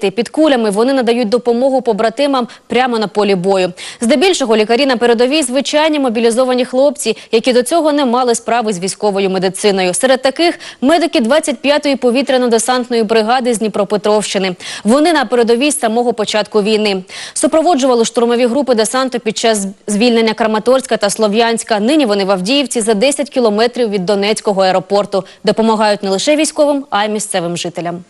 Під кулями вони надають допомогу побратимам прямо на полі бою. Здебільшого лікарі на передовій звичайні мобілізовані хлопці, які до цього не мали справи з військовою медициною. Серед таких медики 25-ї повітряно-десантної бригади з Дніпропетровщини. Вони на передовій з самого початку війни. Супроводжували штурмові групи десанту під час звільнення Краматорська та Слов'янська. Нині вони в Авдіївці за 10 кілометрів від Донецького аеропорту. Допомагають не лише військовим, а й місцевим жителям.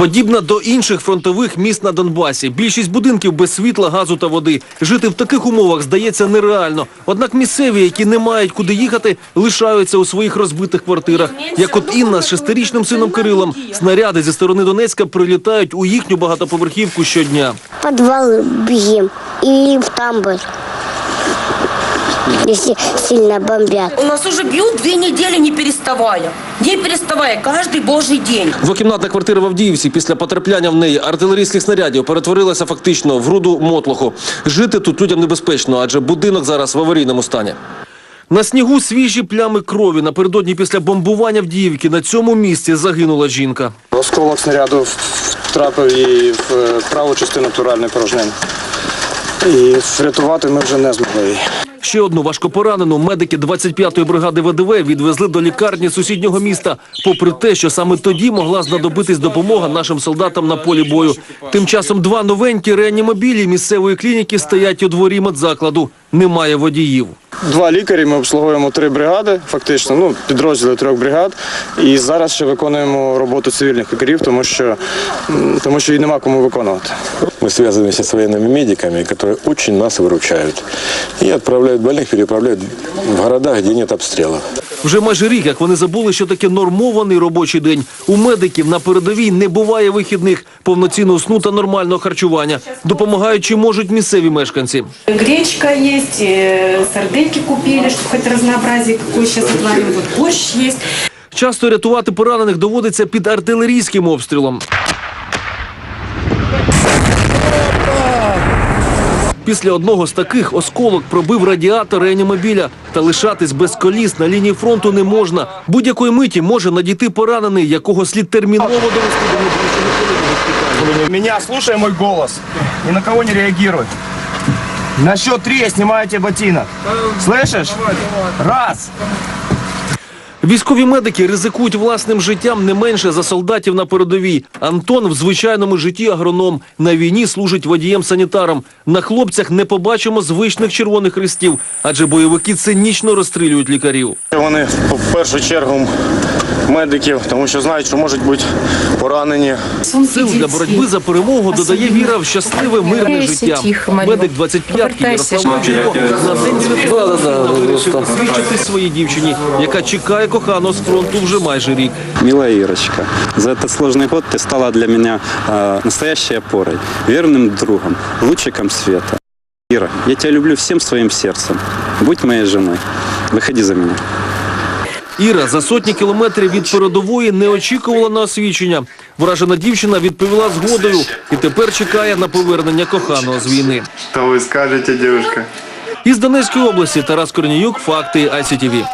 Подібна до інших фронтових міст на Донбасі. Більшість будинків без світла, газу та води. Жити в таких умовах здається нереально. Однак місцеві, які не мають куди їхати, лишаються у своїх розбитих квартирах. Як от Інна з шестирічним сином Кирилом. Снаряди зі сторони Донецька прилітають у їхню багатоповерхівку щодня. Подвал бежим или в тамбур, если сильно бомбят. У нас уже бьют две недели не переставая. Не переставая, каждый божий день. Двокімнатна квартира в Авдіївці після потрапляння в неї артилерійських снарядів перетворилася фактично в груду мотлоху. Жити тут людям небезпечно, адже будинок зараз в аварійному стані. На снігу свіжі плями крові. Напередодні після бомбування Авдіївки на цьому місці загинула жінка. Осколок снаряду втрапив її в е, праву частину плуральної порожнини. І врятувати ми вже не змогли її. Ще одну важкопоранену медики 25-ї бригади ВДВ відвезли до лікарні сусіднього міста, попри те, що саме тоді могла знадобитись допомога нашим солдатам на полі бою. Тим часом два новенькі реанімобілі місцевої клініки стоять у дворі медзакладу. Немає водіїв. Два лікарі, ми обслуговуємо три бригади, фактично, ну, підрозділи трьох бригад. І зараз ще виконуємо роботу цивільних лікарів, тому що, тому що її нема кому виконувати. Мы связываемся с военными медиками, которые очень нас выручают. И отправляют больных, переправляют в города, где нет обстрелов. Вже майже рік, як вони забули, що таке нормований робочий день. У медиків на передовій не буває вихідних, повноцінного сну та нормального харчування. Допомагають чи можуть місцеві мешканці. Гречка есть, э, сардельки купили, чтобы хоть разнообразие какое сейчас отварим. Вот борщ есть. Часто рятувати поранених доводиться під артилерійським обстрілом. Після одного з таких осколок пробив радіатор реанімобіля. Та лишатись без коліс на лінії фронту не можна. Будь-якої миті може надійти поранений, якого слід терміново довести до лікарня. Меня слушай мой голос. Ни на кого не реагируй. На счет три я снимаю тебе ботинок. Слышишь? Раз. Військові медики ризикують власним життям не менше за солдатів на передовій. Антон в звичайному житті агроном. На війні служить водієм-санітаром. На хлопцях не побачимо звичних червоних хрестів, адже бойовики цинічно розстрілюють лікарів. Вони в першу чергу медиків, тому що знають, що можуть бути поранені. Сил для боротьби за перемогу додає віра в щасливе мирне життя. Медик 25-ки Ярослав Мовченко на день віртуального вирішив свідчити своїй дівчині, яка чекає коханого з фронту вже майже рік. Милая Ирочка, за этот сложный год ты стала для меня э, настоящей опорой, верным другом, лучиком света. Ира, я тебя люблю всем своим сердцем. Будь моей женой. Выходи за меня. Іра за сотні кілометрів від передової не очікувала на освічення. Вражена дівчина відповіла згодою і тепер чекає на повернення коханого з війни. То ви скажете, дівчинка. Із Донецької області Тарас Корніюк, факти ICTV.